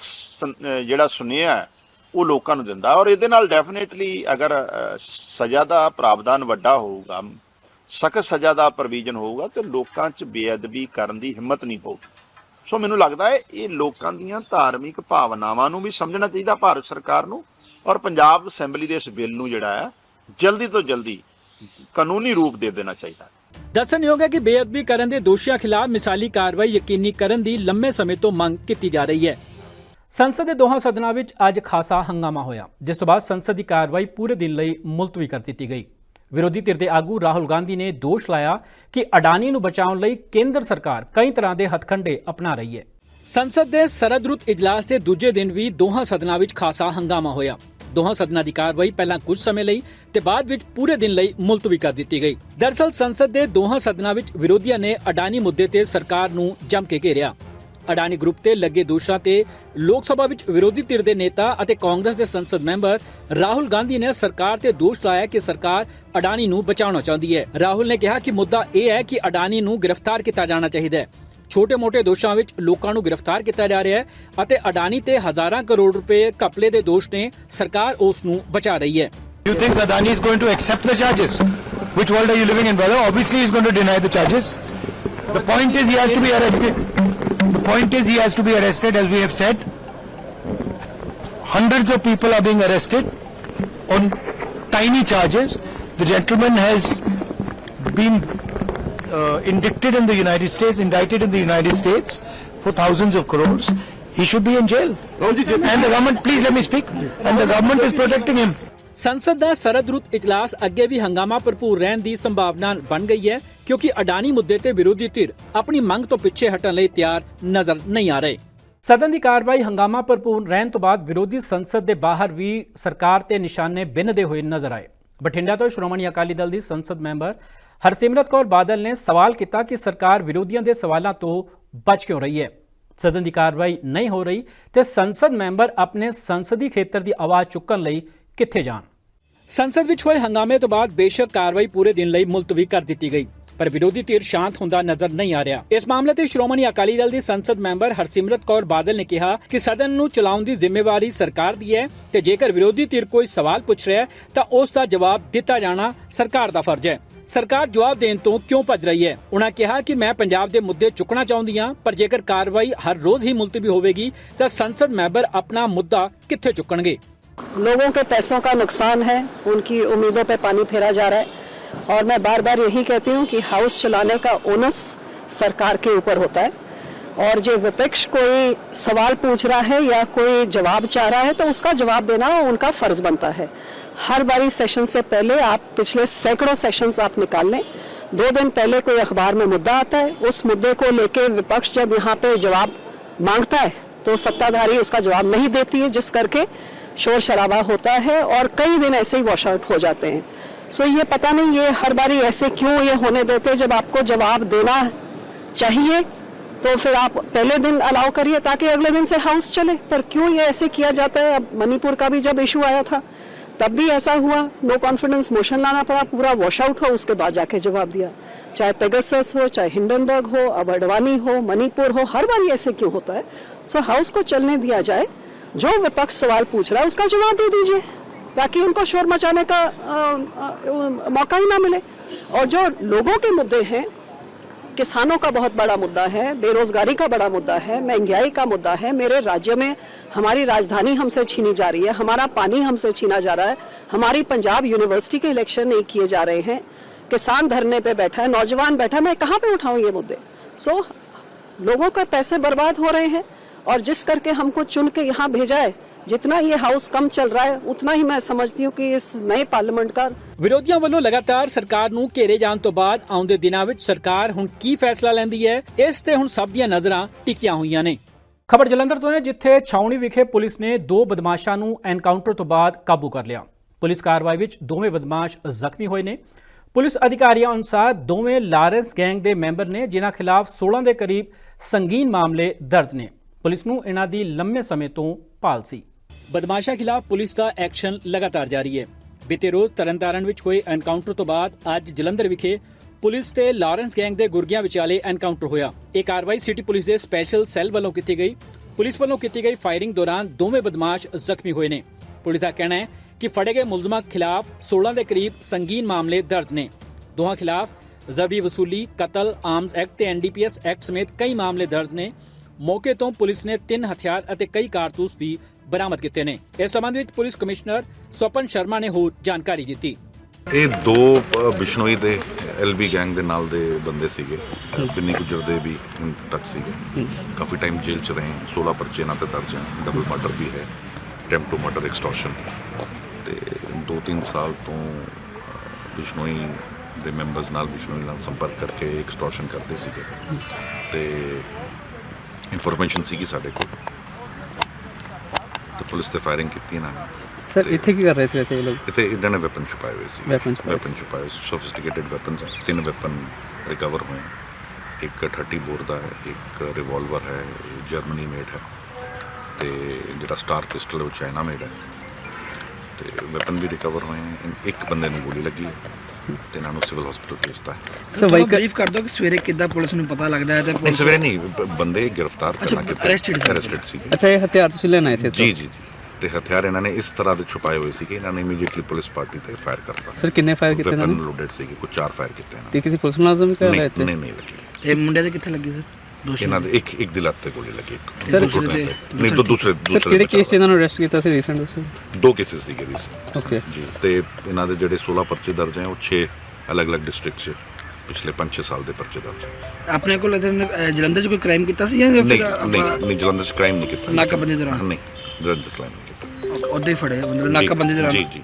ਜਿਹੜਾ ਸੁਨੇਹਾ ਹੈ ਉਹ ਲੋਕਾਂ ਨੂੰ ਦਿੰਦਾ। ਔਰ ਇਹਦੇ ਨਾਲ ਡੈਫੀਨੇਟਲੀ ਅਗਰ ਸਜ਼ਾ ਦਾ ਪ੍ਰਾਵਧਾਨ ਵੱਡਾ ਹੋਊਗਾ, ਸਖਤ ਸਜ਼ਾ ਦਾ ਪ੍ਰੋਵੀਜ਼ਨ ਹੋਊਗਾ, ਤੇ ਲੋਕਾਂ 'ਚ ਬੇਅਦਬੀ ਕਰਨ ਦੀ ਹਿੰਮਤ ਨਹੀਂ ਹੋਊਗੀ। ਸੋ ਮੈਨੂੰ ਲੱਗਦਾ ਹੈ, ਇਹ ਲੋਕਾਂ ਦੀਆਂ ਧਾਰਮਿਕ ਭਾਵਨਾਵਾਂ ਨੂੰ ਵੀ ਸਮਝਣਾ ਚਾਹੀਦਾ ਭਾਰਤ ਸਰਕਾਰ ਨੂੰ। ਔਰ ਪੰਜਾਬ ਅਸੈਂਬਲੀ ਦੇ ਇਸ ਬਿੱਲ ਨੂੰ ਜਿਹੜਾ ਹੈ, ਜਲਦੀ ਤੋਂ ਜਲਦੀ ਕਾਨੂੰਨੀ ਰੂਪ ਦੇ ਦੇਣਾ ਚਾਹੀਦਾ ਹੈ। ਦੱਸਣਯੋਗ ਹੈ ਕਿ ਬੇਅਦਬੀ ਕਰਨ ਦੇ ਦੋਸ਼ੀਆਂ ਖਿਲਾਫ ਮਿਸਾਲੀ ਕਾਰਵਾਈ ਯਕੀਨੀ ਕਰਨ ਦੀ ਲੰਮੇ ਸਮੇਂ ਤੋਂ ਮੰਗ ਕੀਤੀ ਜਾ ਰਹੀ ਹੈ। ਸੰਸਦ ਦੇ ਦੋਹਾਂ ਸਦਨਾਂ ਵਿੱਚ ਅੱਜ ਖਾਸਾ ਹੰਗਾਮਾ ਹੋਇਆ, ਜਿਸ ਤੋਂ ਬਾਅਦ ਸੰਸਦ ਦੀ ਕਾਰਵਾਈ ਪੂਰੇ ਦਿਨ ਲਈ ਮੁਲਤਵੀ ਕਰ ਦਿੱਤੀ ਗਈ। ਵਿਰੋਧੀ ਧਿਰ ਦੇ ਆਗੂ ਰਾਹੁਲ ਗਾਂਧੀ ਨੇ ਦੋਸ਼ ਲਾਇਆ ਕਿ ਅਡਾਨੀ ਨੂੰ ਬਚਾਉਣ ਲਈ ਕੇਂਦਰ ਸਰਕਾਰ ਕਈ ਤਰ੍ਹਾਂ ਦੇ ਹਥਕੰਡੇ ਅਪਣਾ ਰਹੀ ਹੈ। ਸੰਸਦ ਦੇ ਸਰਦਰੁੱਤ ਇਜਲਾਸ ਦੇ ਦੂਜੇ ਦਿਨ ਵੀ ਦੋਹਾਂ ਸਦਨਾਂ ਵਿੱਚ ਖਾਸਾ ਹੰਗਾਮਾ ਹੋਇਆ। ਦੋਹਾਂ ਸਦਨਾਂ ਦੀ ਕਾਰਵਾਈ ਪਹਿਲਾਂ ਕੁਝ ਸਮੇਂ ਲਈ ਤੇ ਬਾਅਦ ਵਿੱਚ ਪੂਰੇ ਦਿਨ ਲਈ ਮੁਲਤਵੀ ਕਰ ਦਿੱਤੀ ਗਈ। ਦਰਸਲ ਸੰਸਦ ਦੇ ਦੋਹਾਂ ਸਦਨਾਂ ਵਿੱਚ ਵਿਰੋਧੀਆਂ ਨੇ ਅਡਾਨੀ ਮੁੱਦੇ ਤੇ ਸਰਕਾਰ ਨੂੰ ਜੰਮ ਕੇ ਘੇਰਿਆ। ਅਡਾਨੀ ਗਰੁੱਪ ਤੇ ਲੱਗੇ ਦੋਸ਼ਾਂ ਤੇ ਲੋਕ ਸਭਾ ਵਿੱਚ ਵਿਰੋਧੀ ਧਿਰ ਦੇ ਨੇਤਾ ਅਤੇ ਕਾਂਗਰਸ ਦੇ ਸੰਸਦ ਮੈਂਬਰ ਰਾਹੁਲ ਗਾਂਧੀ ਨੇ ਸਰਕਾਰ ਤੇ ਦੋਸ਼ ਲਾਇਆ ਕਿ ਸਰਕਾਰ ਅਡਾਨੀ ਨੂੰ ਬਚਾਉਣਾ ਚਾਹੁੰਦੀ ਹੈ ਰਾਹੁਲ ਨੇ ਕਿਹਾ ਕਿ ਮੁੱਦਾ ਇਹ ਹੈ ਕਿ ਅਡਾਨੀ ਨੂੰ ਗ੍ਰਿਫਤਾਰ ਕੀਤਾ ਜਾਣਾ ਚਾਹੀਦਾ ਹੈ ਛੋਟੇ-ਮੋਟੇ ਦੋਸ਼ਾਂ ਵਿੱਚ ਲੋਕਾਂ ਨੂੰ ਗ੍ਰਿਫਤਾਰ ਕੀਤਾ ਜਾ ਰਿਹਾ ਹੈ ਅਤੇ ਅਡਾਨੀ ਤੇ ਹਜ਼ਾਰਾਂ ਕਰੋੜ ਰੁਪਏ ਘਪਲੇ ਦੇ ਦੋਸ਼ ਨੇ ਸਰਕਾਰ ਉਸ ਨੂੰ ਬਚਾ ਰਹੀ ਹੈ You think Adani is going to accept the charges? Which world are you living in, brother? Obviously, he's going to deny the charges. The point is, he has to be arrested. The point is, he has to be arrested, as we have said. Hundreds of people are being arrested on tiny charges. The gentleman has been uh, indicted in the United States, indicted in the United States for thousands of crores. He should be in jail. And the government, please let me speak. And the government is protecting him. ਸੰਸਦ ਦਾ ਸਰਦਰੁੱਤ ਇਜਲਾਸ ਅੱਗੇ ਵੀ ਹੰਗਾਮਾ ਭਰਪੂਰ ਰਹਿਣ ਦੀ ਸੰਭਾਵਨਾ ਬਣ ਗਈ ਹੈ, ਕਿਉਂਕਿ ਅਡਾਨੀ ਮੁੱਦੇ ਤੇ ਵਿਰੋਧੀ ਧਿਰ ਆਪਣੀ ਮੰਗ ਤੋਂ ਪਿੱਛੇ ਹਟਣ ਲਈ ਤਿਆਰ ਨਜ਼ਰ ਨਹੀਂ ਆ ਰਹੇ। ਸਦਨ ਦੀ ਕਾਰਵਾਈ ਹੰਗਾਮਾ ਭਰਪੂਰ ਰਹਿਣ ਤੋਂ ਬਾਅਦ ਵਿਰੋਧੀ ਸੰਸਦ ਦੇ ਬਾਹਰ ਵੀ ਸਰਕਾਰ ਤੇ ਨਿਸ਼ਾਨੇ ਬਿੰਨਦੇ ਹੋਏ ਨਜ਼ਰ ਆਏ। ਬਠਿੰਡਾ ਤੋਂ ਸ਼੍ਰੋਮਣੀ ਅਕਾਲੀ ਦਲ ਦੀ ਸੰਸਦ ਮੈਂਬਰ ਹਰਸਿਮਰਤ ਕੌਰ ਬਾਦਲ ਨੇ ਸਵਾਲ ਕੀਤਾ ਕਿ ਸਰਕਾਰ ਵਿਰੋਧੀਆਂ ਦੇ ਸਵਾਲਾਂ ਤੋਂ ਬਚ ਕਿਉਂ ਰਹੀ ਹੈ। ਸਦਨ ਦੀ ਕਾਰਵਾਈ ਨਹੀਂ ਹੋ ਰਹੀ ਤੇ ਸੰਸਦ ਮੈਂਬਰ ਆਪਣੇ ਸੰਸਦੀ ਖੇਤਰ ਦੀ ਆਵਾਜ਼ ਚੁੱਕਣ ਲਈ ਕਿੱਥੇ ਜਾਣ? ਸੰਸਦ ਵਿੱਚ ਹੋਏ ਹੰਗਾਮੇ ਤੋਂ ਬਾਅਦ ਬੇਸ਼ੱਕ ਕਾਰਵਾਈ ਪੂਰੇ ਦਿਨ ਲਈ ਮੁਲਤਵੀ ਕਰ ਦਿੱਤੀ ਗਈ, ਪਰ ਵਿਰੋਧੀ ਧਿਰ ਸ਼ਾਂਤ ਹੁੰਦਾ ਨਜ਼ਰ ਨਹੀਂ ਆ ਰਿਹਾ। ਇਸ ਮਾਮਲੇ ਤੇ ਸ਼੍ਰੋਮਣੀ ਅਕਾਲੀ ਦਲ ਦੀ ਸੰਸਦ ਮੈਂਬਰ ਹਰਸਿਮਰਤ ਕੌਰ ਬਾਦਲ ਨੇ ਕਿਹਾ ਕਿ ਸਦਨ ਨੂੰ ਚਲਾਉਣ ਦੀ ਜ਼ਿੰਮੇਵਾਰੀ ਸਰਕਾਰ ਦੀ ਹੈ ਤੇ ਜੇਕਰ ਵਿਰੋਧੀ ਧਿਰ ਕੋਈ ਸਵਾਲ ਪੁੱਛ ਰਿਹਾ ਤਾਂ ਉਸ ਦਾ ਜਵਾਬ ਦਿੱਤਾ ਜਾਣਾ ਸਰਕਾਰ ਦਾ ਫਰਜ਼ ਹੈ। ਸਰਕਾਰ ਜਵਾਬ ਦੇਣ ਤੋਂ ਕਿਉਂ ਭੱਜ ਰਹੀ ਹੈ? ਉਹਨਾਂ ਕਿਹਾ ਕਿ ਮੈਂ ਪੰਜਾਬ ਦੇ ਮੁੱਦੇ ਚੁੱਕਣਾ ਚਾਹੁੰਦੀ ਹਾਂ, ਪਰ ਜੇਕਰ ਕਾਰਵਾਈ ਹਰ ਰੋਜ਼ ਹੀ ਮੁਲਤਵੀ ਹੋਵੇਗੀ, ਤਾਂ ਸੰਸਦ ਮੈਂਬਰ ਆਪਣਾ ਮੁੱਦਾ ਕਿੱਥੇ ਚੁੱਕਣਗੇ? लोगों के पैसों का नुकसान है, उनकी उम्मीदों पर पानी फेरा जा रहा है और मैं बार बार यही कहती हूँ कि हाउस चलाने का ओनस सरकार के ऊपर होता है और जो विपक्ष कोई सवाल पूछ रहा है या कोई जवाब चाह रहा है तो उसका जवाब देना उनका फ़र्ज़ बनता है। हर बारी सेशन से पहले आप पिछले सैकड़ों सेशंस आप निकाल लें। दो दिन पहले कोई अखबार में मुद्दा आता है, उस मुद्दे को लेके विपक्ष जब यहाँ पे जवाब माँगता है तो सत्ताधारी उसका जवाब नहीं देती है, जिस करके शोर शराबा होता है और कई दिन ऐसे ही वॉश आउट हो जाते हैं। सो ये पता नहीं ये हर बारी ऐसे क्यों ये होने देते जब आपको जवाब देना चाहिए तो फिर आप पहले दिन अलाउ करिए ताकि अगले दिन से हाउस चले। पर क्यों ये ऐसे किया जाता है? अब मणिपुर का भी जब इशू आया था, तब भी ऐसा हुआ। नो कॉन्फिडेंस मोशन लाना पड़ा, पूरा वॉश आउट हो, उसके बाद जाके जवाब दिया। चाहे पेगसस हो, चाहे हिंडनबर्ग हो, अब अडवानी हो मणिपुर हो, हर बार ऐसे क्यों होता है? सो हाउस को चलने दिया जाए जो विपक्ष सवाल पूछ रहा है उसका जवाब दे दीजिए ताकि उनको शोर मचाने का अ, अ, मौका ही ना मिले। और जो लोगों के मुद्दे हैं किसानों का बहुत बड़ा मुद्दा है बेरोजगारी का बड़ा मुद्दा है महँगाई का मुद्दा है मेरे राज्य में हमारी राजधानी हमसे छीनी जा रही है हमारा पानी हमसे छीना जा रहा है हमारी पंजाब यूनिवर्सिटी के इलेक्शन नहीं किए जा रहे हैं किसान धरने पे बैठा है नौजवान बैठा है मैं कहाँ पे उठाऊं ये मुद्दे? सो so, लोगों का पैसे बर्बाद हो रहे हैं और जिस करके हमको चुन के यहाँ भेजा है जितना ये हाउस कम चल रहा है उतना ही मैं समझती हूँ कि इस नए पार्लियामेंट का ਵਿਰੋਧੀਆਂ ਵੱਲੋਂ ਲਗਾਤਾਰ ਸਰਕਾਰ ਨੂੰ ਘੇਰੇ ਜਾਣ ਤੋਂ ਬਾਅਦ ਆਉਂਦੇ ਦਿਨਾਂ ਵਿੱਚ ਸਰਕਾਰ ਹੁਣ ਕੀ ਫੈਸਲਾ ਲੈਂਦੀ ਹੈ ਇਸ ਤੇ ਹੁਣ ਸਭ ਦੀਆਂ ਨਜ਼ਰਾਂ ਟਿਕੀਆਂ ਹੋਈਆਂ ਨੇ ਖਬਰ ਜਲੰਧਰ ਤੋਂ ਹੈ ਜਿੱਥੇ ਛਾਉਣੀ ਵਿਖੇ ਪੁਲਿਸ ਨੇ ਦੋ ਬਦਮਾਸ਼ਾਂ ਨੂੰ ਐਨਕਾਊਂਟਰ ਤੋਂ ਬਾਅਦ ਕਾਬੂ ਕਰ ਲਿਆ ਪੁਲਿਸ ਕਾਰਵਾਈ ਵਿੱਚ ਦੋਵੇਂ ਬਦਮਾਸ਼ ਜ਼ਖਮੀ ਹੋਏ ਨੇ ਪੁਲਿਸ ਅਧਿਕਾਰੀਆਂ ਅਨੁਸਾਰ ਦੋਵੇਂ ਲਾਰੈਂਸ ਗੈਂਗ ਦੇ ਮੈਂਬਰ ਨੇ ਜਿਨ੍ਹਾਂ ਖਿਲਾਫ 16 ਦੇ ਕਰੀਬ ਸੰਗੀਨ ਮਾਮਲੇ ਦਰਜ ਨੇ ਪੁਲਿਸ ਨੂੰ ਇਹਨਾਂ ਦੀ ਲੰਮੇ ਸਮੇਂ ਤੋਂ ਭਾਲ ਸੀ। ਬਦਮਾਸ਼ਾਂ ਖਿਲਾਫ ਪੁਲਿਸ ਦਾ ਐਕਸ਼ਨ ਲਗਾਤਾਰ ਜਾਰੀ ਹੈ। ਬੀਤੇ ਰੋਜ਼ ਤਰਨਤਾਰਨ ਵਿੱਚ ਹੋਏ ਐਨਕਾਊਂਟਰ ਤੋਂ ਬਾਅਦ ਅੱਜ ਜਲੰਧਰ ਵਿਖੇ ਪੁਲਿਸ ਤੇ ਲਾਰੈਂਸ ਗੈਂਗ ਦੇ ਗੁਰਗਿਆਂ ਵਿਚਾਲੇ ਐਨਕਾਊਂਟਰ ਹੋਇਆ। ਇਹ ਕਾਰਵਾਈ ਸਿਟੀ ਪੁਲਿਸ ਦੇ ਸਪੈਸ਼ਲ ਸੈੱਲ ਵੱਲੋਂ ਕੀਤੀ ਗਈ। ਪੁਲਿਸ ਵੱਲੋਂ ਕੀਤੀ ਗਈ ਫਾਇਰਿੰਗ ਦੌਰਾਨ ਦੋਵੇਂ ਬਦਮਾਸ਼ ਜ਼ਖਮੀ ਹੋਏ ਨੇ। ਪੁਲਿਸ ਦਾ ਕਹਿਣਾ ਹੈ ਕਿ ਫੜੇ ਗਏ ਮੁਲਜ਼ਮਾਂ ਖਿਲਾਫ 16 ਦੇ ਕਰੀਬ ਸੰਗੀਨ ਮਾਮਲੇ ਦਰਜ ਨੇ। ਦੋਹਾਂ ਖਿਲਾਫ ਜ਼ਬੀ ਵਸੂਲੀ, ਕਤਲ ਆਰਮਸ ਐਕਟ ਤੇ ਐਨਡੀਪੀਐਸ ਐਕਟ ਸਮੇਤ ਕਈ ਮਾਮਲੇ ਦਰਜ ਨੇ। ਮੌਕੇ ਤੋਂ ਪੁਲਿਸ ਨੇ ਤਿੰਨ ਹਥਿਆਰ ਅਤੇ ਕਈ ਕਾਰਤੂਸ ਵੀ ਬਰਾਮਦ ਕੀਤੇ ਨੇ। ਇਸ ਸੰਬੰਧ ਵਿੱਚ ਪੁਲਿਸ ਕਮਿਸ਼ਨਰ ਸਵਪਨ ਸ਼ਰਮਾ ਨੇ ਹੋਰ ਜਾਣਕਾਰੀ ਦਿੱਤੀ। ਇਹ ਦੋ ਬਿਸ਼ਨੋਈ ਦੇ ਐਲਬੀ ਗੈਂਗ ਦੇ ਨਾਲ ਦੇ ਬੰਦੇ ਸੀਗੇ। ਬਿੰਨੀ ਗੁਜਰ ਦੇ ਵੀ ਟੱਚ ਸੀਗੇ। ਕਾਫੀ ਟਾਈਮ ਜੇਲ੍ਹ ਚ ਰਹੇ 16 ਪਰਚੇ ਨਾਲ ਤੇ ਦਰਜ ਹੈ ਡਬਲ ਮਰਡਰ ਵੀ ਹੈ ਅਟੈਂਪਟ ਟੂ ਮਰਡਰ ਐਕਸਟੋਰਸ਼ਨ ਤੇ 2-3 ਸਾਲ ਤੋਂ ਬਿਸ਼ਨੋਈ ਦੇ ਮੈਂਬਰਸ ਨਾਲ ਬਿਸ਼ਨੋਈ ਨਾਲ ਸੰਪਰਕ ਕਰਕੇ ਐਕਸਟੋਰਸ਼ਨ ਕਰਦੇ ਸੀਗੇ। ਤੇ ਇਨਫੋਰਮੇਸ਼ਨ ਸੀਗੀ ਸਾਡੇ ਕੋਲ। ਤੇ ਪੁਲਿਸ ਤੇ ਫਾਇਰਿੰਗ ਕੀਤੀ ਇਹਨਾਂ ਨੇ। ਸਰ ਤੇ- ਇੱਥੇ ਕੀ ਕਰ ਰਹੇ ਸੀ ਵੈਸੇ ਇਹ ਲੋਕ? ਇੱਥੇ ਇਹਨਾਂ ਨੇ ਵੈਪਨ ਛੁਪਾਏ ਹੋਏ ਸੀ। Weapon ਛੁਪਾਏ। ਵੈਪਨ ਛੁਪਾਏ ਸੋਫਿਸਟੀਕੇਟਡ ਵੈਪਨਸ ਤਿੰਨ ਵੈਪਨ ਰਿਕਵਰ ਹੋਏ ਇੱਕ 30 ਬੋਰ ਦਾ ਹੈ ਇੱਕ ਰਿਵਾਲਵਰ ਹੈ ਜਰਮਨੀ ਮੇਡ ਹੈ। ਤੇ ਜਿਹੜਾ ਸਟਾਰ ਪਿਸਟਲ ਉਹ ਚਾਈਨਾ ਮੇਡ ਹੈ। ਤੇ ਵੈਪਨ ਵੀ ਰਿਕਵਰ ਹੋਏ ਹੈ। ਇੱਕ ਬੰਦੇ ਨੂੰ ਗੋਲੀ ਲੱਗੀ ਹੈ। ਤੇ ਇਹਨਾਂ ਨੂੰ ਸਿਵਲ ਹਸਪੀਟਲ ਭੇਜਤਾ। ਹੈ ਸਰ ਵਾਹੀਕਲ ਬਰੀਫ ਕਰ ਦੋ ਕਿ ਸਵੇਰੇ ਕਿੱਦਾਂ ਪੁਲਿਸ ਨੂੰ ਪਤਾ ਲੱਗਦਾ ਹੈ ਤੇ ਨਹੀਂ ਪੁਲਿਸ ਸਵੇਰੇ ਨਹੀਂ ਬ- ਬੰਦੇ ਗ੍ਰਿਫਤਾਰ ਅੱਛਾ, ਕਰਨਾ ਕਿਤੇ। arrested ਸੀ। ਅਰੈਸਟਡ ਸੀ ਅੱਛਾ ਇਹ ਹਥਿਆਰ ਤੁਸੀਂ ਲੈਣ ਆਏ ਸੀ ਇੱਥੋਂ? ਜੀ ਜੀ ਜੀ। ਤੇ ਹਥਿਆਰ ਇਹਨਾਂ ਨੇ ਇਸ ਤਰ੍ਹਾਂ ਦੇ ਛੁਪਾਏ ਹੋਏ ਸੀ ਕਿ ਇਹਨਾਂ ਨੇ ਇਮੀਡੀਏਟਲੀ ਪੁਲਿਸ ਪਾਰਟੀ ਤੇ ਫਾਇਰ ਕਰਤਾ। ਸਰ ਕਿੰਨੇ ਫਾਇਰ ਕੀਤੇ ਇਹਨਾਂ ਵੈਪਨ ਨੇ ਲੋਡਡ ਸੀ ਕੁਝ ਚਾਰ ਫਾਇਰ ਕੀਤੇ ਇਹਨਾਂ ਨੇ। ਤੇ ਕਿਸੇ ਪੁਲਿਸ ਮੁਲਾਜ਼ਮ ਕਰ ਰਹੇ ਇੱਥੇ? ਨਹੀਂ ਨਹੀਂ ਲੱਗੀ। ਇਹ ਮੁੰਡੇ ਦੇ ਕਿੱਥੇ ਲੱਗੀ ਸਰ? ਇਹਨਾਂ ਦੇ ਇੱਕ ਇੱਕ ਦੀ ਲੱਤ ਤੇ ਗੋਲੀ ਲੱਗੀ ਇੱਕ Sir, ਦੋ ਦੂਸਰੇ ਘੁੱਟਣੇ ਦੇ- ਤੇ। ਨਹੀਂ ਦੋ ਦੂਸਰੇ ਸਰ ਦੂਸਰੇ ਕਿਹੜੇ ਦੇ ਕੇਸ 'ਚ ਇਹਨਾਂ ਨੂੰ ਅਰੈਸਟ ਕੀਤਾ ਸੀ ਰੀਸੈਂਟ ਤੁਸੀਂ ਦੋ ਕੇਸਿਸ ਸੀਗੇ ਇਸ ਓਕੇ ਜੀ ਤੇ ਇਹਨਾਂ ਦੇ ਜਿਹੜੇ 16 ਪਰਚੇ ਦਰਜ ਹੈ ਉਹ 6 ਅਲੱਗ-ਅਲੱਗ ਡਿਸਟ੍ਰਿਕਟ 'ਚ ਪਿਛਲੇ 5-6 ਸਾਲ ਦੇ ਪਰਚੇ ਦਰਜ ਹੈ। ਆਪਣੇ ਕੋਲ ਅਹ, ਜਲੰਧਰ 'ਚ ਕੋਈ ਕ੍ਰਾਈਮ ਕੀਤਾ ਸੀ ਜਾਂ ਫਿਰ ਨਹੀਂ ਆਪਾਂ ਨਹੀਂ ਨਹੀਂ ਜਲੰਧਰ 'ਚ ਕ੍ਰਾਈਮ ਨਹੀਂ ਕੀਤਾ। ਨਾਕਾਬੰਦੀ ਦੌਰਾਨ? ਨਹੀਂ ਜਲੰਧਰ ਕ੍ਰਾਈਮ ਨਹੀਂ ਕੀਤਾ। ਉਹਦੇ ਹੀ ਫੜੇ ਆ, ਮਤਲਬ ਨਾਕਾਬੰਦੀ ਦੌਰਾਨ। ਜੀ ਜੀ।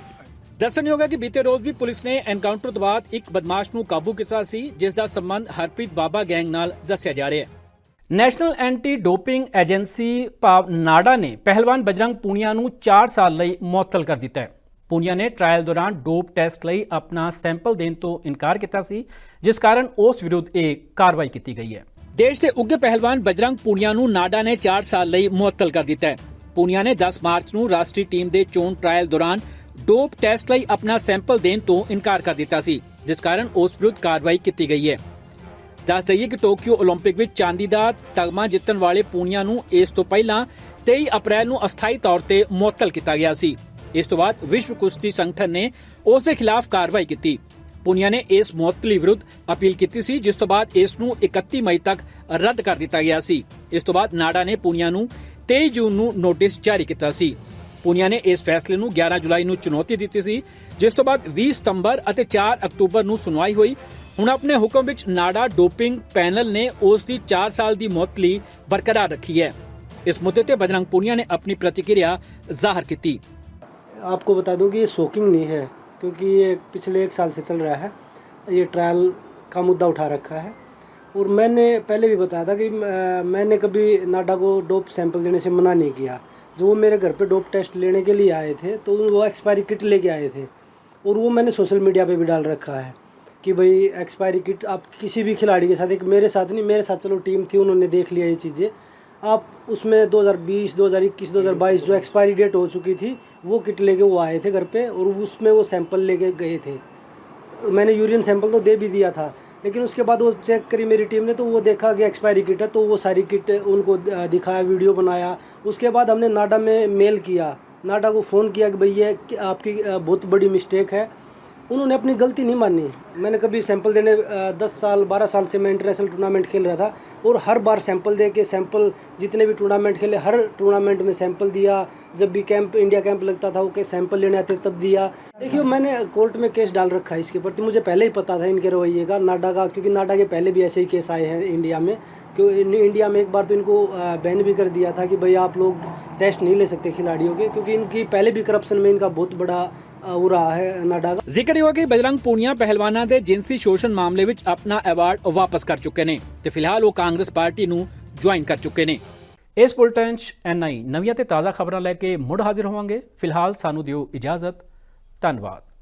ਦੱਸਣਯੋਗ ਹੈ ਕਿ ਬੀਤੇ ਰੋਜ਼ ਵੀ ਪੁਲਿਸ ਨੇ ਐਨਕਾਊਂਟਰ ਤੋਂ ਬਾਅਦ ਇੱਕ ਬਦਮਾਸ਼ ਨੂੰ ਕਾਬੂ ਕੀਤਾ ਸੀ ਜਿਸ ਦਾ ਸੰਬੰਧ ਹਰਪ੍ਰੀਤ ਬਾਬਾ ਗੈਂਗ ਨਾਲ ਦੱਸਿਆ ਜਾ ਰਿਹਾ ਹੈ। ਨੈਸ਼ਨਲ ਐਂਟੀ ਡੋਪਿੰਗ ਏਜੰਸੀ ਭਾਵ ਨਾਡਾ ਨੇ ਪਹਿਲਵਾਨ ਬਜਰੰਗ ਪੂਨੀਆ ਨੂੰ 4 ਸਾਲ ਲਈ ਮੁਅੱਤਲ ਕਰ ਦਿੱਤਾ ਹੈ। ਪੂਨੀਆ ਨੇ ਟ੍ਰਾਇਲ ਦੌਰਾਨ ਡੋਪ ਟੈਸਟ ਲਈ ਆਪਣਾ ਸੈਂਪਲ ਦੇਣ ਤੋਂ ਇਨਕਾਰ ਕੀਤਾ ਸੀ, ਜਿਸ ਕਾਰਨ ਉਸ ਵਿਰੁੱਧ ਇਹ ਕਾਰਵਾਈ ਕੀਤੀ ਗਈ ਹੈ। ਦੇਸ਼ ਦੇ ਉੱਗੇ ਪਹਿਲਵਾਨ ਬਜਰੰਗ ਪੂਨੀਆ ਨੂੰ ਨਾਡਾ ਨੇ 4 ਸਾਲ ਲਈ ਮੁਅੱਤਲ ਕਰ ਦਿੱਤਾ ਹੈ। ਪੂਨੀਆ ਨੇ 10 ਮਾਰਚ ਨੂੰ ਰਾਸ਼ਟਰੀ ਟੀਮ ਦੇ ਚੋਣ ਟ੍ਰਾਇਲ ਦੌਰਾਨ ਡੋਪ ਟੈਸਟ ਲਈ ਆਪਣਾ ਸੈਂਪਲ ਦੇਣ ਤੋਂ ਇਨਕਾਰ ਕਰ ਦਿੱਤਾ ਸੀ, ਜਿਸ ਕਾਰਨ ਉਸ ਵਿਰੁੱਧ ਕਾਰਵਾਈ ਕੀਤੀ ਗਈ ਹੈ। ਦੱਸ ਦਈਏ ਕਿ ਟੋਕੀਓ 올림픽 ਵਿੱਚ ਚਾਂਦੀ ਦਾ ਤਗਮਾ ਜਿੱਤਣ ਵਾਲੇ ਪੂਨੀਆ ਨੂੰ ਇਸ ਤੋਂ ਪਹਿਲਾਂ 23 ਅਪ੍ਰੈਲ ਨੂੰ ਅਸਥਾਈ ਤੌਰ ਤੇ ਮੁਅੱਤਲ ਕੀਤਾ ਗਿਆ ਸੀ ਇਸ ਤੋਂ ਬਾਅਦ ਵਿਸ਼ਵ ਕੁਸ਼ਤੀ ਸੰਗਠਨ ਨੇ ਉਸ ਦੇ ਖਿਲਾਫ ਕਾਰਵਾਈ ਕੀਤੀ ਪੂਨੀਆ ਨੇ ਇਸ ਮੁਅੱਤਲੀ ਵਿਰੁੱਧ ਅਪੀਲ ਕੀਤੀ ਸੀ ਜਿਸ ਤੋਂ ਬਾਅਦ ਇਸ ਨੂੰ 31 ਮਈ ਤੱਕ ਰੱਦ ਕਰ ਦਿੱਤਾ ਗਿਆ ਸੀ ਇਸ ਤੋਂ ਬਾਅਦ ਨਾਡਾ ਨੇ ਪੂਨੀਆ ਨੂੰ 23 ਜੂਨ ਨੂੰ ਨੋਟਿਸ ਜਾਰੀ ਕੀਤਾ ਸੀ ਪੂਨੀਆ ਨੇ ਇਸ ਫੈਸਲੇ ਨੂੰ 11 ਜੁਲਾਈ ਨੂੰ ਚੁਣੌਤੀ ਦਿੱਤੀ ਸੀ ਜਿਸ ਤੋਂ ਬਾਅਦ 20 ਸਤੰਬਰ ਅਤੇ 4 ਅਕਤੂਬਰ ਨੂੰ ਸੁਣਵਾਈ ਹੋਈ ਹੁਣ ਆਪਣੇ ਹੁਕਮ ਵਿੱਚ ਨਾਡਾ ਡੋਪਿੰਗ ਪੈਨਲ ਨੇ ਉਸ ਦੀ 4 ਸਾਲ ਦੀ ਮੁਅੱਤਲੀ ਬਰਕਰਾਰ ਰੱਖੀ ਹੈ ਇਸ ਮੁੱਦੇ ਤੇ ਬਜਰੰਗ ਪੂਨੀਆ ਨੇ ਆਪਣੀ ਪ੍ਰਤੀਕਿਰਿਆ ਜ਼ਾਹਰ ਕੀਤੀ आपको बता दूं कि ये शॉकिंग नहीं है क्योंकि ये पिछले एक साल से चल रहा है ये ट्रायल का मुद्दा उठा रखा है और मैंने पहले भी बताया था कि अ, मैंने कभी नाडा को डोप सैंपल देने से मना नहीं किया जब वो मेरे घर पे डोप टेस्ट लेने के लिए आए थे तो वो एक्सपायरी किट लेके आए थे और वो मैंने सोशल मीडिया पे भी डाल रखा है कि भाई एक्सपायरी किट आप किसी भी खिलाड़ी के साथ एक मेरे साथ नहीं मेरे साथ चलो टीम थी उन्होंने देख लिया ये चीज़ें। आप उसमें 2020 2021 2022 जो एक्सपायरी डेट हो चुकी थी वो किट लेके वो आए थे घर पे और उसमें वो सैंपल लेके गए थे। मैंने यूरिन सैंपल तो दे भी दिया था लेकिन उसके बाद वो चेक करी मेरी टीम ने तो वो देखा कि एक्सपायरी किट है तो वो सारी किट उनको दिखाया वीडियो बनाया। उसके बाद हमने नाडा में मेल किया। नाडा को फ़ोन किया कि भैया आपकी बहुत बड़ी मिस्टेक है। उन्होंने अपनी गलती नहीं मानी। मैंने कभी सैंपल देने दस साल, बारह साल से मैं इंटरनेशनल टूर्नामेंट खेल रहा था और हर बार सैंपल दे के सैंपल जितने भी टूर्नामेंट खेले, हर टूर्नामेंट में सैंपल दिया। जब भी कैंप इंडिया कैंप लगता था वो के सैंपल लेने आते, तब दिया। देखिए मैंने कोर्ट में केस डाल रखा है इसके प्रति। मुझे पहले ही पता था इनके रवैये का, नाडा का, क्योंकि नाडा के पहले भी ऐसे ही केस आए हैं इंडिया में। क्यों इंडिया में एक बार तो इनको बैन भी कर दिया था कि भाई आप लोग टेस्ट नहीं ले सकते खिलाड़ियों के, क्योंकि इनकी पहले भी करप्शन में इनका बहुत बड़ा ਹੋ ਰਿਹਾ ਕਿ ਬਜਰੰਗ ਪੂਨੀਆ ਪਹਿਲਵਾਨਾਂ ਦੇ ਜਿੰਸੀ ਸ਼ੋਸ਼ਣ ਮਾਮਲੇ ਵਿੱਚ ਆਪਣਾ ਅਵਾਰਡ ਵਾਪਸ ਕਰ ਚੁੱਕੇ ਨੇ ਤੇ ਫਿਲਹਾਲ ਉਹ ਕਾਂਗਰਸ ਪਾਰਟੀ ਨੂੰ ਜੁਆਇਨ ਕਰ ਚੁੱਕੇ ਨੇ। ਇਸ ਬੁਲਟਨ 'ਚ ਐਨਆਈ ਨਵੀਆਂ ਤੇ ਤਾਜ਼ਾ ਖਬਰਾਂ ਲੈ ਕੇ ਮੁੜ ਹਾਜ਼ਰ ਹੋਵਾਂਗੇ। ਫਿਲਹਾਲ ਸਾਨੂੰ ਦਿਓ ਇਜਾਜ਼ਤ। ਧੰਨਵਾਦ।